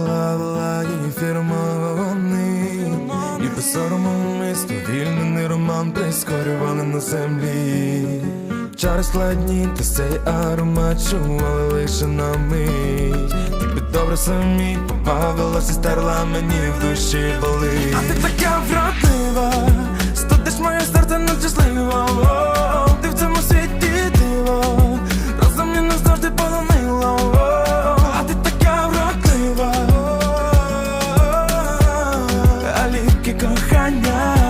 була влагі фірмований і по сорому мисту вільнений роман прискорювали на землі. Чари складні, та цей аромат чували лише на мить Ніби добре самі побавилася, стерла мені в душі болить А ти така враг now